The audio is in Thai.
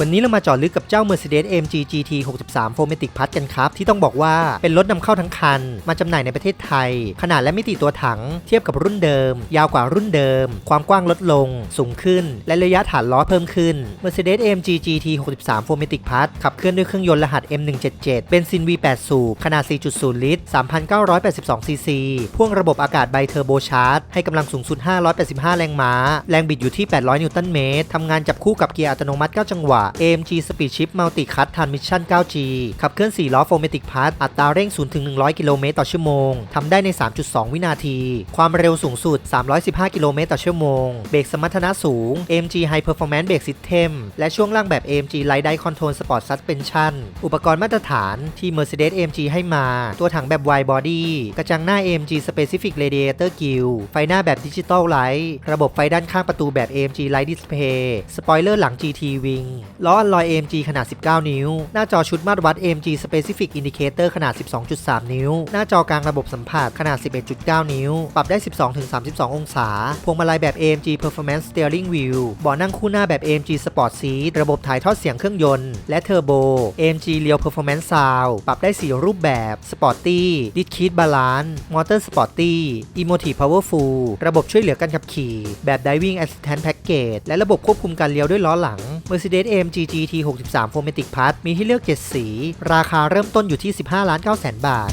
วันนี้เรามาเจาะลึกกับเจ้า Mercedes AMG GT 63 4matic Plus กันครับ ที่ต้องบอกว่าเป็นรถนำเข้าทั้งคัน มาจำหน่ายในประเทศไทย ขนาดและมิติตัวถัง เทียบกับรุ่นเดิม ยาวกว่ารุ่นเดิม ความกว้างลดลง สูงขึ้น และระยะฐานล้อเพิ่มขึ้น Mercedes AMG GT 63 4matic Plus ขับเคลื่อนด้วยเครื่องยนต์รหัส M177 เป็นซิน V8 สูบขนาด 4.0 ลิตร 3,982 ซีซี พ่วงระบบอากาศไบเทอร์โบชาร์จ ให้กำลังสูงสุด 585 แรงม้า แรงบิดอยู่ที่ 800 นิวตันเมตรทำงานจับคู่กับเกียร์อัตโนมัติ 9 จังหวะ AMG Speed Shift Multi Cut Transmission 9G ขับเคลื่อน 4 ล้อ 4matic Plus อัตราเร่ง0ถึง100 กิโลเมตรต่อชั่วโมงทำได้ใน 3.2 วินาที ความเร็วสูงสุด 315 กิโลเมตรต่อชั่วโมง เบรกสมรรถนะสูง AMG High Performance Brake System และช่วงล่างแบบ AMG Light Drive Control Sport Suspension อุปกรณ์มาตรฐานที่ Mercedes AMG ให้มา ตัวถังแบบ Wide Body กระจังหน้า AMG Specific Radiator Grille ไฟหน้าแบบ Digital Light ระบบไฟด้านข้างประตูแบบ AMG Light Display สปอยเลอร์หลัง GT Wing ล้ออัลลอย AMG ขนาด 19 นิ้ว หน้าจอชุดมาตรวัด AMG Specific Indicator ขนาด 12.3 นิ้ว หน้าจอกลางระบบสัมผัสขนาด 11.9 นิ้ว ปรับได้ 12-32 องศา พวงมาลัยแบบ AMG Performance Steering Wheel เบาะนั่งคู่หน้าแบบ AMG Sport Seat ระบบถ่ายทอดเสียงเครื่องยนต์และเทอร์โบ AMG Real Performance Sound ปรับได้ 4 รูปแบบ Sporty d i s c r e t Balance Motor Sporty Emotive Powerful ระบบช่วยเหลือการขับขี่ แบบ Diving Assistant Package และระบบควบคุมการเลี้ยวด้วยล้อหลัง Mercedes AMG GT 63 Formatic Plus มีให้เลือก 7 สี ราคาเริ่มต้นอยู่ที่ 15 ล้าน9แสนบาท